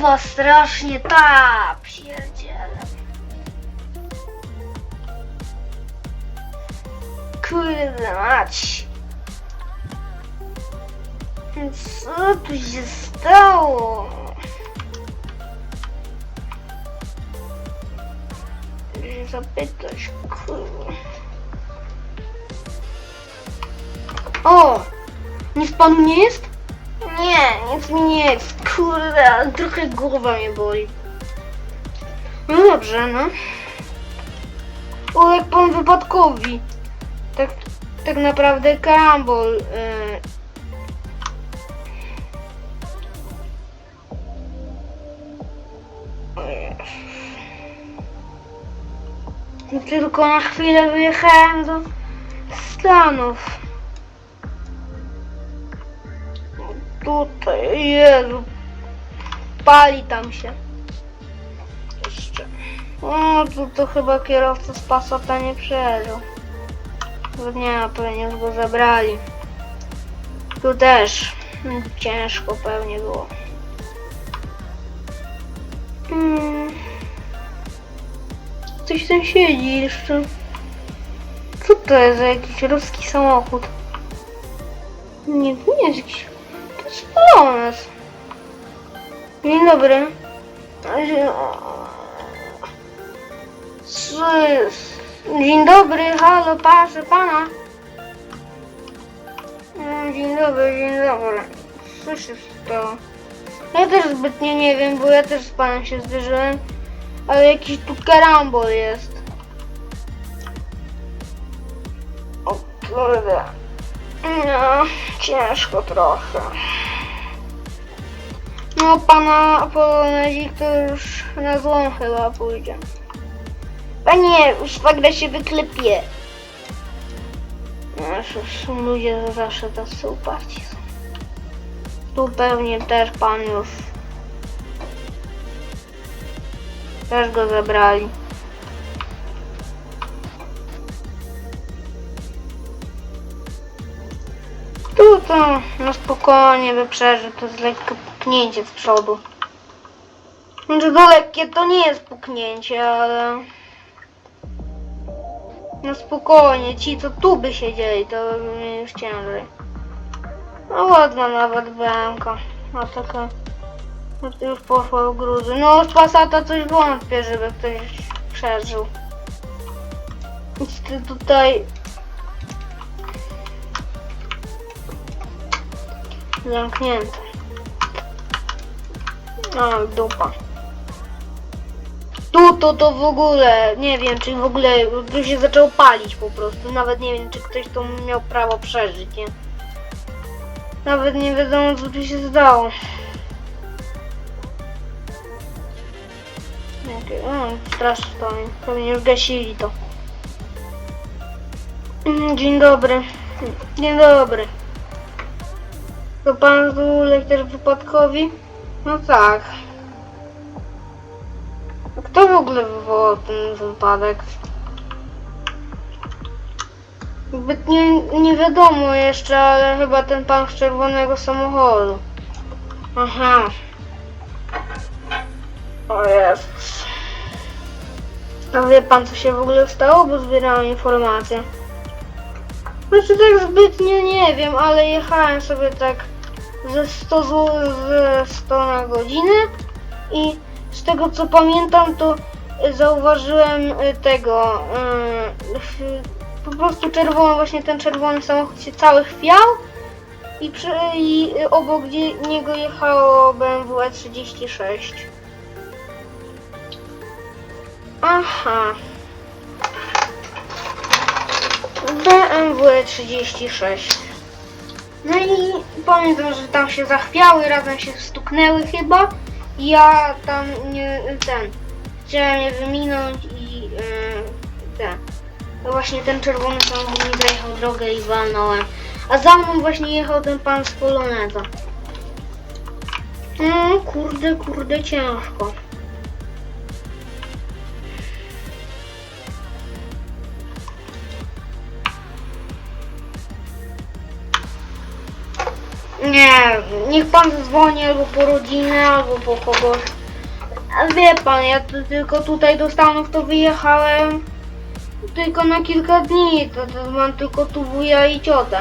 głowa strasznie, ta pierdziele. Kurde mać. Co tu się stało? Zapytać, kurde. O! Nic panu nie jest? Nie, nic mi nie jest. Kurde, trochę głowa mnie boli. No dobrze, no. Uległ pan wypadkowi. Tak, tak naprawdę karambol. Yy. Tylko na chwilę wyjechałem do Stanów. Tutaj, Jezu. Pali tam się. Jeszcze. O, tu to chyba kierowca z Passata nie. Bo nie, pewnie już go zabrali. Tu też. mm, Ciężko pewnie było. Hmm. Coś tam siedzi jeszcze. Co to jest za jakiś ruski samochód? Nie, to nie jest jakiś... To. Dzień dobry. Dzień dobry, halo, proszę pana. Mm, Dzień dobry, dzień dobry. Co się stało? Ja też zbytnio nie wiem, bo ja też z panem się zderzyłem. Ale jakiś tu karambol jest. O kurde. No, ciężko trochę. No, pana polonezik to już na złą chyba pójdzie. Panie, szwagra się wyklepie. No, cóż, ludzie to zawsze tacy uparci są. Tu pewnie też pan już też go zabrali. Tu to no spokojnie wyprzeży, to jest lekkie puknięcie z przodu. Znaczy to lekkie to nie jest puknięcie, ale... No spokojnie, ci co tu by siedzieli, to by mieli już ciężej. No ładna nawet bramka. A taka... No już poszła w gruzy. No z Passata coś wątpię, żeby ktoś przeżył. Nic ty tutaj... Zamknięte. O, dupa. Tu to to w ogóle, nie wiem czy w ogóle, tu się zaczął palić po prostu. Nawet nie wiem czy ktoś tu miał prawo przeżyć, nie? Nawet nie wiadomo co tu się stało. Jakie- O, straż stoi. Pewnie już gasili to. Mm, Dzień dobry. Dzień dobry. To pan tu też wypadkowi? No tak. Kto w ogóle wywołał ten wypadek? Zbyt nie, nie wiadomo jeszcze, ale chyba ten pan z czerwonego samochodu. Aha. O Jezus. A wie pan co się w ogóle stało? Bo zbierałem informacje. Znaczy tak zbytnio nie wiem, ale jechałem sobie tak ze 100 zł, ze 100 na godzinę i z tego co pamiętam to y, zauważyłem y, tego y, po prostu czerwony, właśnie ten czerwony samochód się cały chwiał i, przy, i obok niego jechało BMW E36. Aha. BMW 36. No i pamiętam, że tam się zachwiały, razem się stuknęły chyba. I Ja tam nie ten. Chciałem je wyminąć i yy, ten. To właśnie ten czerwony samochód mi zajechał drogę i walnąłem. A za mną właśnie jechał ten pan z Poloneza. No kurde, kurde, ciężko. Nie, niech pan zadzwoni albo po rodzinę, albo po kogoś. A wie pan, ja tylko tutaj do Stanów to wyjechałem tylko na kilka dni. To, to mam tylko tu wuja i ciotę.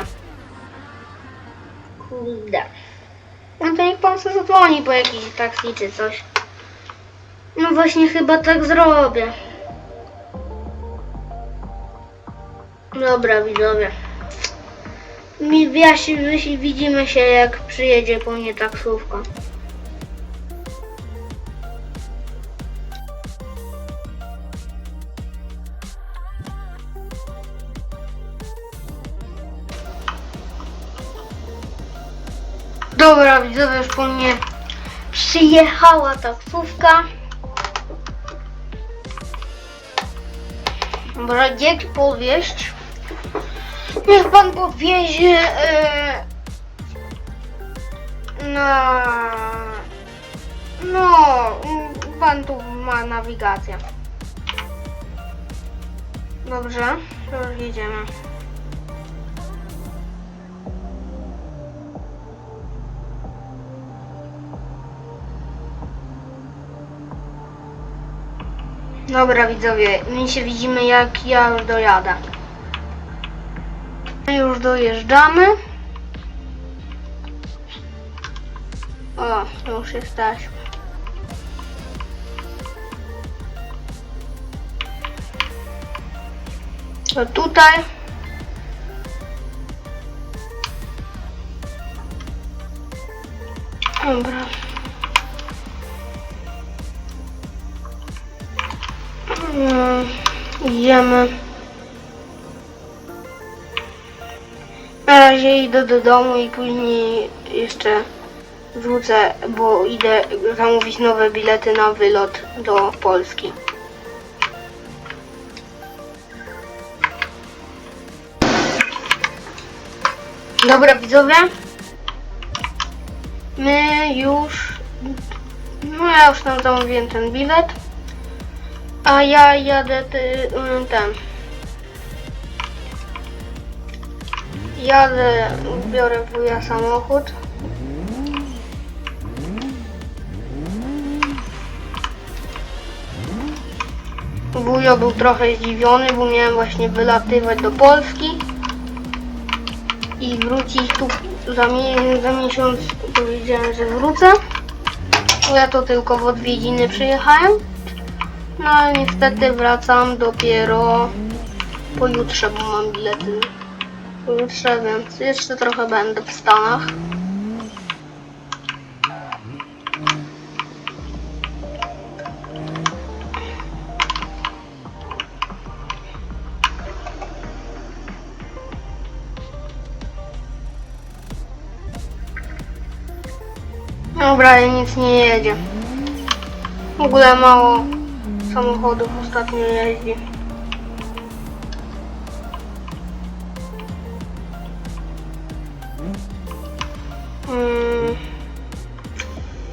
Kurde. No to niech pan sobie zadzwoni po jakiś taksi czy coś. No właśnie chyba tak zrobię. Dobra widzowie. Mi my się, widzimy się jak przyjedzie po mnie taksówka. Dobra, widzowie, już po mnie przyjechała taksówka. Dobra, gdzie powieść? Niech pan powiezie e, na... No, pan tu ma nawigację. Dobrze, to już jedziemy. Dobra widzowie, my się widzimy jak ja już dojadę. Już dojeżdżamy. O, już jesteśmy. To tutaj. Dobra. Mm, Idziemy. Razie idę do domu i później jeszcze wrócę, bo idę zamówić nowe bilety na wylot do Polski. Dobra widzowie. My już... No ja już tam zamówiłem ten bilet. A ja jadę mm, ten. Jadę, biorę wuja samochód. Wujo był trochę zdziwiony, bo miałem właśnie wylatywać do Polski i wrócić tu za, mi- za miesiąc. Powiedziałem, że wrócę. Bo Ja to tylko w odwiedziny przyjechałem. No ale niestety wracam dopiero pojutrze, bo mam bilety pojutrze, więc jeszcze trochę będę w Stanach. Dobra, i nic nie jedzie. W ogóle mało samochodów ostatnio jeździ.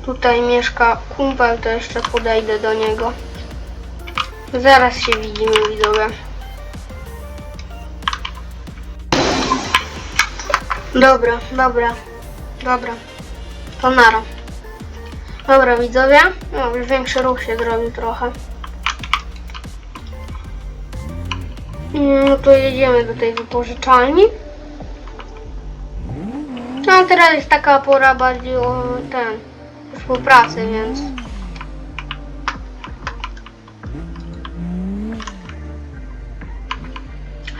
Tutaj mieszka kumpel, to jeszcze podejdę do niego. Zaraz się widzimy, widzowie. Dobra, dobra, dobra. To nara. Dobra, widzowie. No, już większy ruch się zrobił trochę. No to jedziemy do tej wypożyczalni. No teraz jest taka pora bardziej o ten współpracy, więc.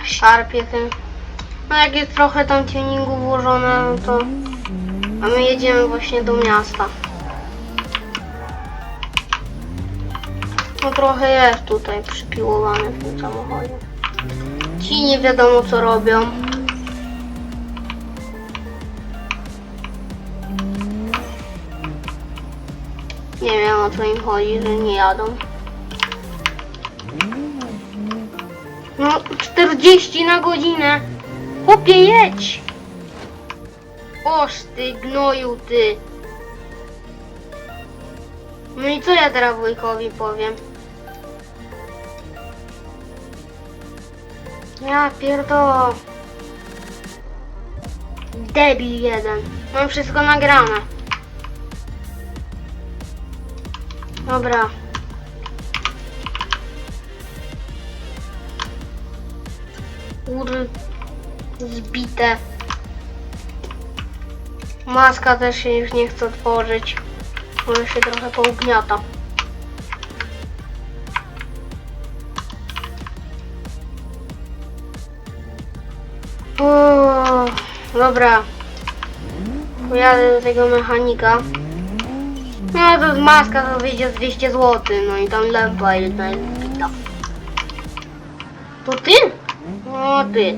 Szarpie tym. No jak jest trochę tam tuningu włożone, no to. A my jedziemy właśnie do miasta. No trochę jest tutaj przypiłowany w tym samochodzie. Ci nie wiadomo co robią. Nie wiem o co im chodzi, że nie jadą. No 40 na godzinę. Chłopie jedź! Oż ty gnoju ty. No i co ja teraz wujkowi powiem? Ja pierdolę. Debil jeden. Mam wszystko nagrane. Dobra. Ury zbite. Maska też się już nie chce otworzyć. Może się trochę pougniata. O, dobra. Pojadę do tego mechanika. No to z maska to wyjdzie z 200 zł, no i tam lampa jedna jest zbita. To ty? O ty.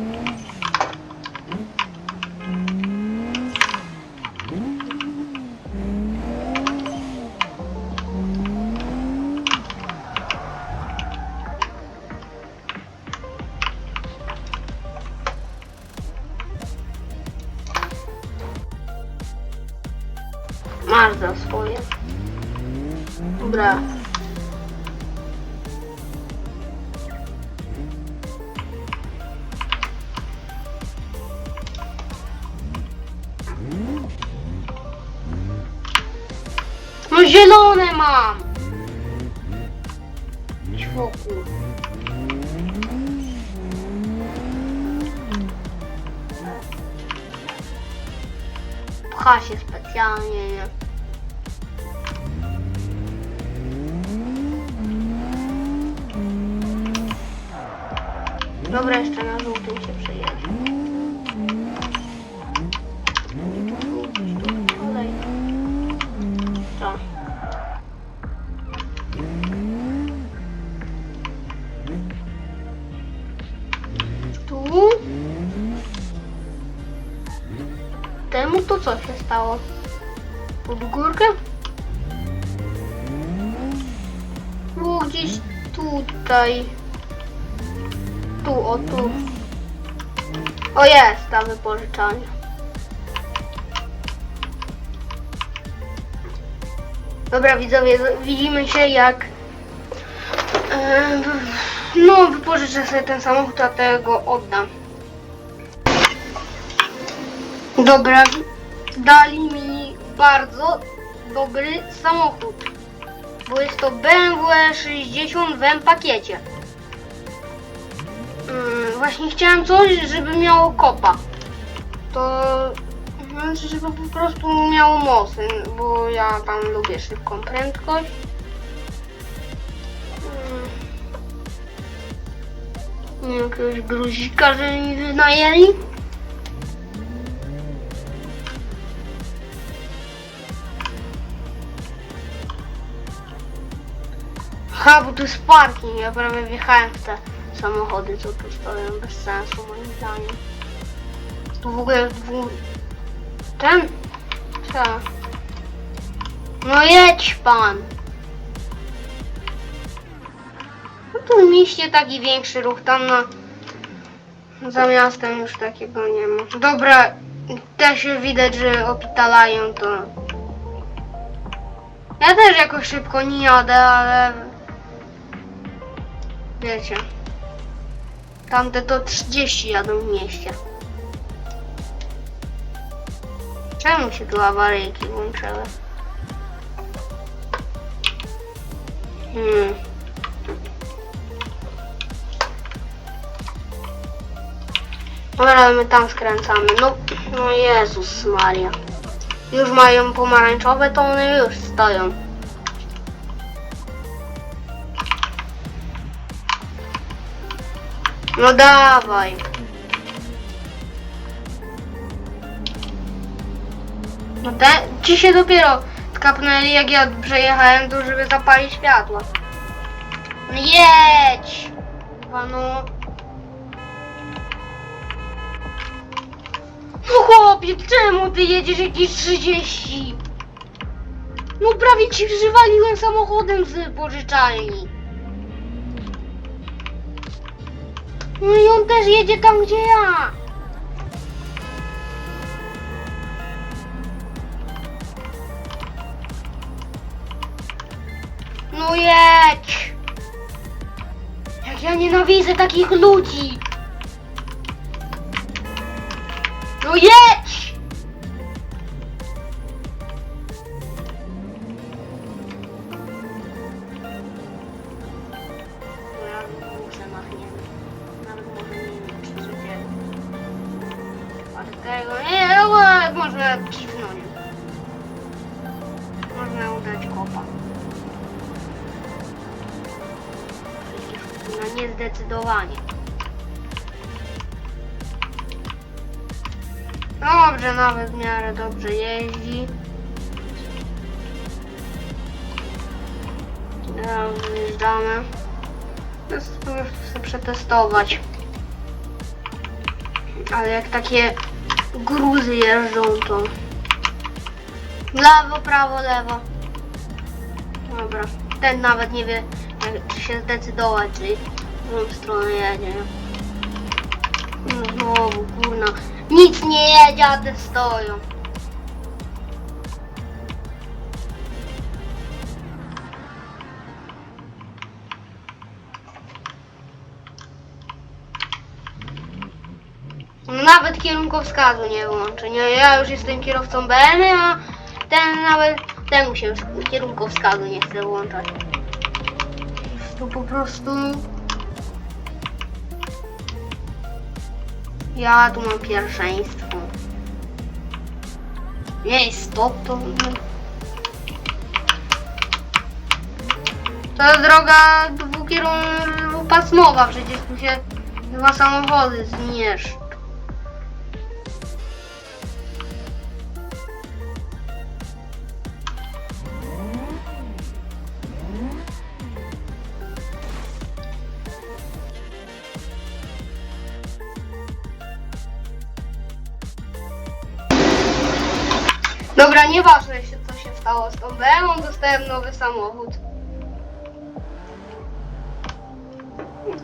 To co się stało? Pod górkę? Było gdzieś tutaj. Tu, o tu. O jest ta wypożyczalnia. Dobra widzowie, widzimy się jak no wypożyczę sobie ten samochód, a tego oddam. Dobra, dobry samochód, bo jest to BMW 60 w pakiecie. Mm, właśnie chciałem coś, żeby miało kopa. To znaczy, żeby po prostu miało mosy, bo ja tam lubię szybką prędkość. Mm. Jakiegoś gruzika, że mi wynajęli. Ha, bo tu jest parking, ja prawie wjechałem w te samochody, co tu stoją, bez sensu moim zdaniem. Tu w ogóle dwu... Ten? Co? No jedź pan! No tu mieście taki większy ruch, tam na... Za miastem już takiego nie ma. Dobra, też widać, że opitalają to. Ja też jakoś szybko nie jadę, ale... Wiecie. Tamte to 30 jadą w mieście. Czemu się tu awaryjki włączyły? Hmm. Dobra, my tam skręcamy. No, no Jezus Maria. Już mają pomarańczowe, to one już stoją. No dawaj. No te, ci się dopiero skapnęli jak ja przejechałem tu, żeby zapalić światła. No jedź! No. No chłopie, czemu ty jedziesz jakieś 30? No prawie ci przywaliłem samochodem z pożyczalni. No i on też jedzie tam, gdzie ja. No jedź! Jak ja nienawidzę takich ludzi! No jedź! Niezdecydowanie. Dobrze, nawet w miarę dobrze jeździ. Teraz wyjeżdżamy. Teraz chcę przetestować. Ale jak takie gruzy jeżdżą, to lewo, prawo, lewo. Dobra. Ten nawet nie wie, jak, się zdecydować, czy którą stronę jedzie. No Znowu, kurna. Nic nie jedzie, a te stoją. No Nawet kierunkowskazu nie włączę. Nie, ja już jestem kierowcą BMW, a ten nawet temu się już kierunkowskazu nie chce włączać. To po prostu. Ja tu mam pierwszeństwo. Nie, stop to. To jest droga dwukierunkowa, przecież tu się dwa samochody zmieszczą. Nieważne się co się stało z tą BMW, dostałem nowy samochód.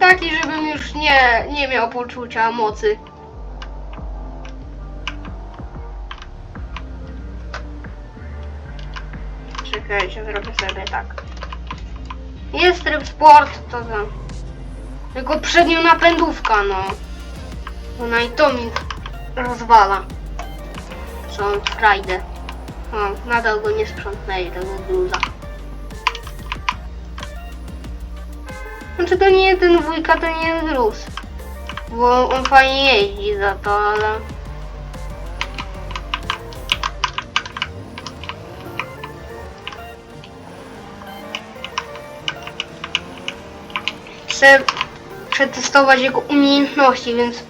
Taki, żebym już nie, nie miał poczucia mocy. Czekajcie, zrobię sobie tak. Jest tryb sport, to tam. Tylko przednią napędówka, no. Ona i to mi rozwala. Są frajdę. O, nadal go nie sprzątnęli, tego gruza. Znaczy to nie ten wujka, to nie jest gruz. Bo on fajnie jeździ za to, ale... Chcę przetestować jego umiejętności, więc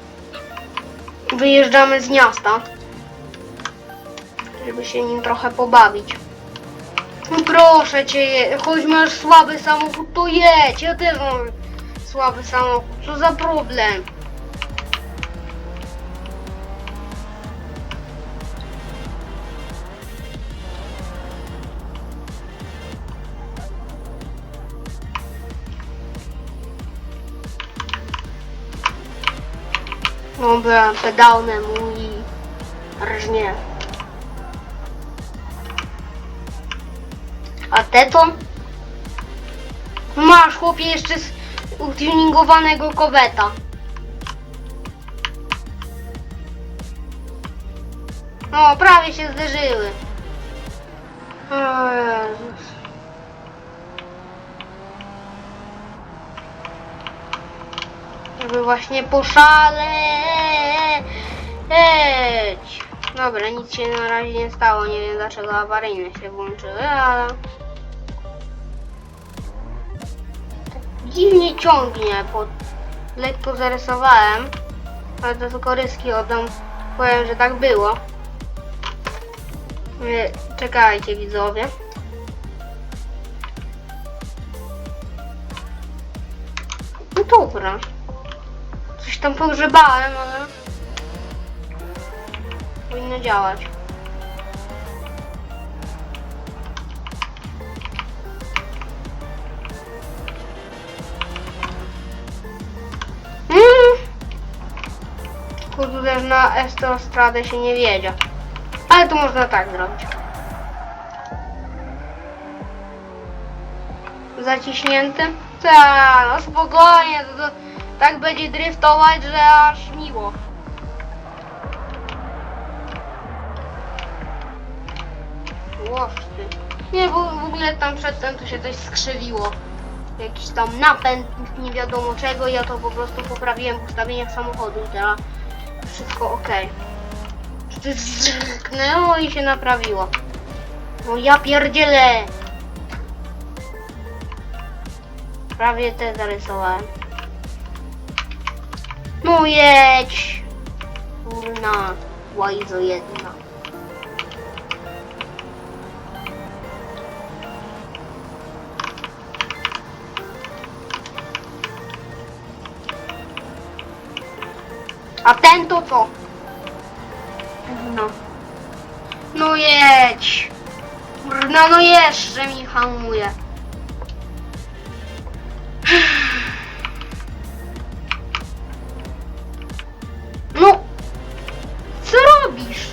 wyjeżdżamy z miasta się nim trochę pobawić. Proszę cię, choć masz słaby samochód, to jedź. Ja też mam słaby samochód. Co za problem? Dobra, pedałne mój rżnie. A te to? Masz chłopie jeszcze z utuningowanego koweta. No, prawie się zderzyły. O Jezus. Żeby właśnie poszaleć. Dobra, nic się na razie nie stało. Nie wiem dlaczego awaryjne się włączyły, ale... dziwnie ciągnie, bo lekko zarysowałem. Ale to tylko ryski oddam. Powiem, że tak było. Czekajcie widzowie. No dobra. Coś tam pogrzebałem, ale powinno działać. Na Estrostradę się nie wiedzie. Ale to można tak zrobić. Zaciśnięty? Tak, no spokojnie, to, to tak będzie driftować, że aż miło. Łoż ty. Nie, bo w ogóle tam przedtem to się coś skrzywiło. Jakiś tam napęd, nie wiadomo czego, ja to po prostu poprawiłem w ustawieniach samochodu teraz wszystko ok. Zrknęło i się naprawiło. No ja pierdzielę! Prawie te zarysowałem. No jedź! Kurna, łajzo jedna. A ten to co? No. No jedź! Kurna, no jeszcze mi hamuje. No! Co robisz?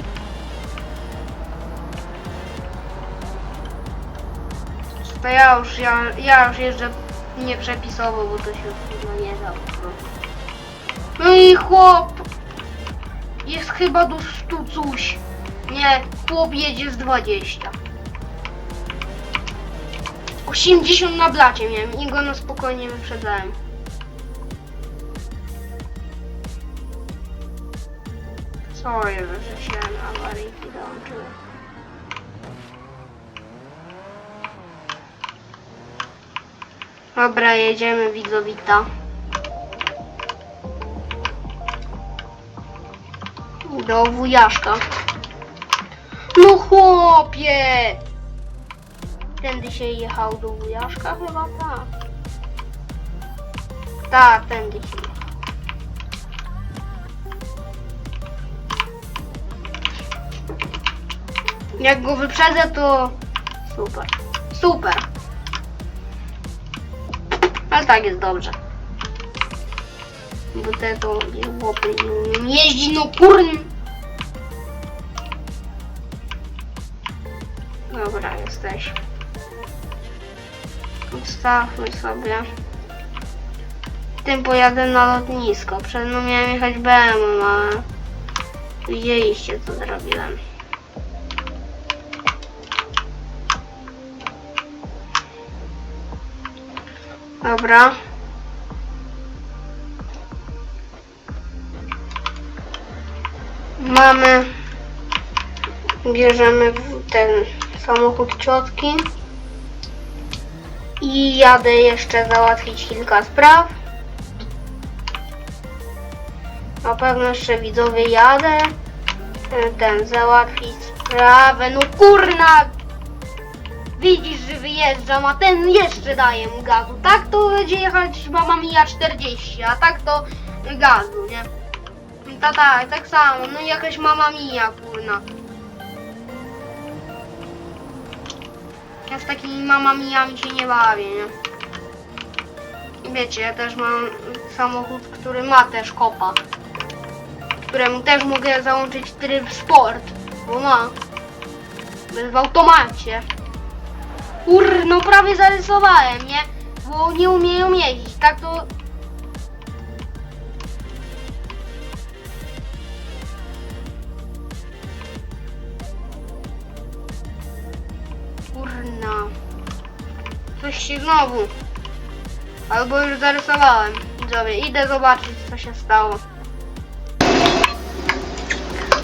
To ja już, ja, ja już jeżdżę nieprzepisowo, bo to się chyba nie da po prostu. No i chłop! Jest chyba do 100 coś. Nie, chłop jedzie z 20. 80 na blacie miałem i go na spokojnie wyprzedzałem. Sorry, że się awaryjki dołączyłem. Dobra, jedziemy widzowita. Do wujaszka. No chłopie! Tędy się jechał do wujaszka chyba tak. Tak, tędy się jechał. Jak go wyprzedzę to super. Super. Ale tak jest dobrze. Bo te to chłopy jeździć, no kurn. Dobra, jesteś. Ustawmy sobie. Tym pojadę na lotnisko. Przed mną miałem jechać BM, ale widzieliście co zrobiłem. Dobra. Mamy. Bierzemy ten samochód ciotki. I jadę jeszcze załatwić kilka spraw. Na pewno jeszcze widzowie jadę. Ten, ten załatwić sprawę. No kurna! Widzisz, że wyjeżdżam, a ten jeszcze daje mu gazu. Tak to będzie jechać mama mija 40, a tak to gazu, nie? Ta, tak, samo. No jakaś mama mija, kurna. Ja z takimi mama mijami się nie bawię, nie? Wiecie, ja też mam samochód, który ma też kopa. Któremu też mogę załączyć tryb sport, bo ma. W automacie. Kur, no prawie zarysowałem, nie? Bo nie umieją jeździć, tak to... Znowu. Albo już zarysowałem. Widzowie, idę zobaczyć co się stało.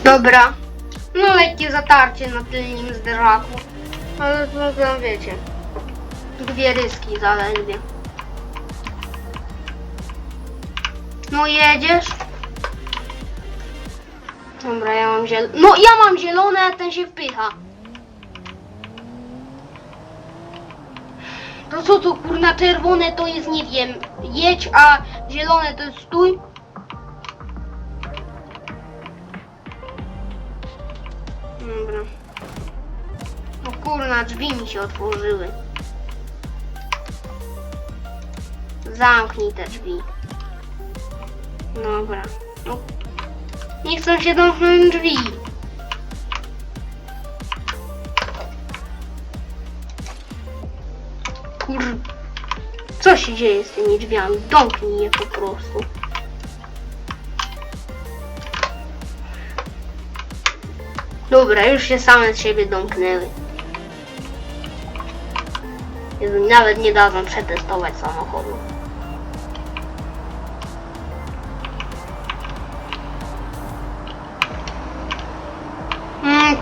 Dobra. No lekkie zatarcie na tylnym zderzaku. Ale to tam wiecie. Dwie ryski zaledwie. No jedziesz? Dobra, ja mam zielone. No ja mam zielone, ten się wpycha. To co to kurna czerwone to jest nie wiem. Jedź, a zielone to jest stój. Dobra. O kurna, drzwi mi się otworzyły. Zamknij te drzwi. Dobra. No. Nie chcą się domknąć drzwi. Się dzieje z tymi drzwiami? Domknij je po prostu. Dobra, już się same z siebie domknęły. Nawet nie dadzą przetestować samochodu.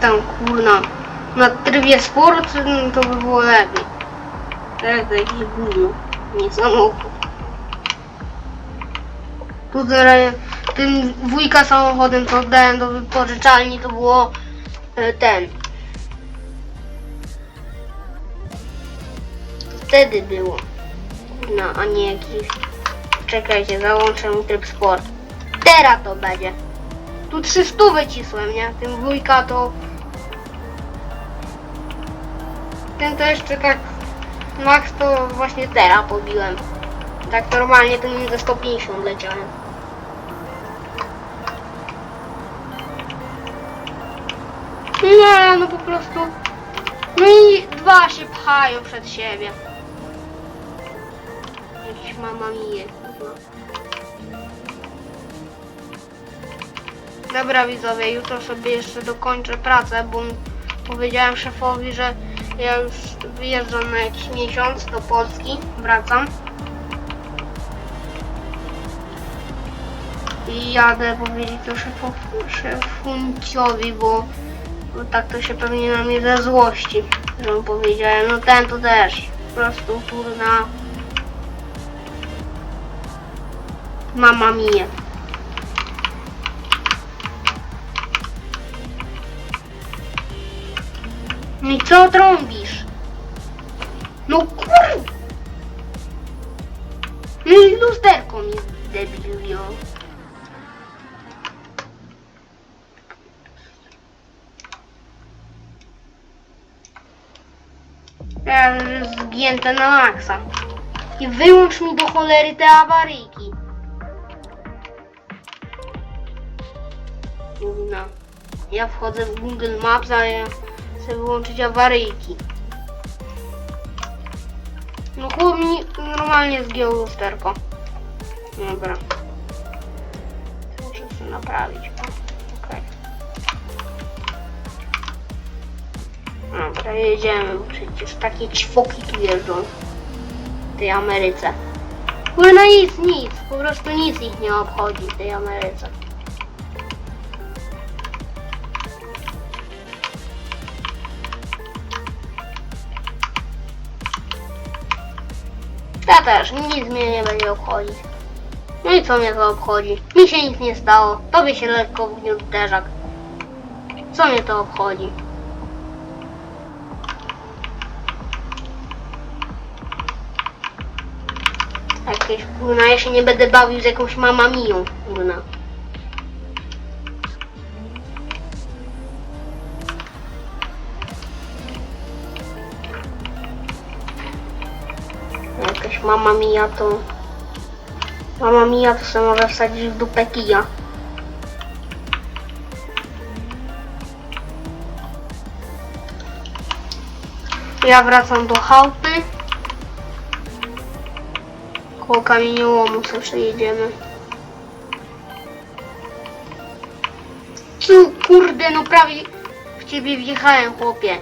tam kurna. Na trybie sport to by było lepiej. Teraz to jakieś gówno. Nie samochód. Tu teraz tym wujka samochodem co oddałem do wypożyczalni to było e, ten. Wtedy było. No, a nie jakiś. Czekajcie, załączę mi tryb sport. Teraz to będzie. Tu 300 wycisłem, nie? Tym wujka to... Ten to jeszcze tak... Max to właśnie teraz pobiłem. Tak normalnie to nim ze 150 leciałem. Nie, no po prostu... No i dwa się pchają przed siebie. Jakiś mama mije. Dobra widzowie, jutro sobie jeszcze dokończę pracę, bo powiedziałem szefowi, że ja już wyjeżdżam na jakiś miesiąc do Polski, wracam. I jadę powiedzieć to szefow, szefunciowi, bo, bo tak to się pewnie na mnie ze złości, że powiedziałem, no ten to też, po prostu turna mama mia. No i co trąbisz? No kur... No i lusterko mi debil wziął. Ja zgięte na maksa. I wyłącz mi do cholery te awaryjki. No. Ja wchodzę w Google Maps, a ja chcę wyłączyć awaryjki. No chłop mi normalnie zgiął lusterko. Dobra. Muszę to naprawić. Okej. Dobra, jedziemy, bo przecież takie ćwoki tu jeżdżą. W tej Ameryce. Kurna nic, nic. Po prostu nic ich nie obchodzi w tej Ameryce. Ja też, nic mnie nie będzie obchodzić. No i co mnie to obchodzi? Mi się nic nie stało. Tobie się lekko wgniótł derzak. Co mnie to obchodzi? Jakieś kurna, ja się nie będę bawił z jakąś mamamiją, kurna. Mama mia to... Mama mia to sobie może wsadzić w dupę kija. Ja wracam do chałupy. Koło kamieniołomu sobie przejedziemy. Kurde, no prawie w ciebie wjechałem, chłopie.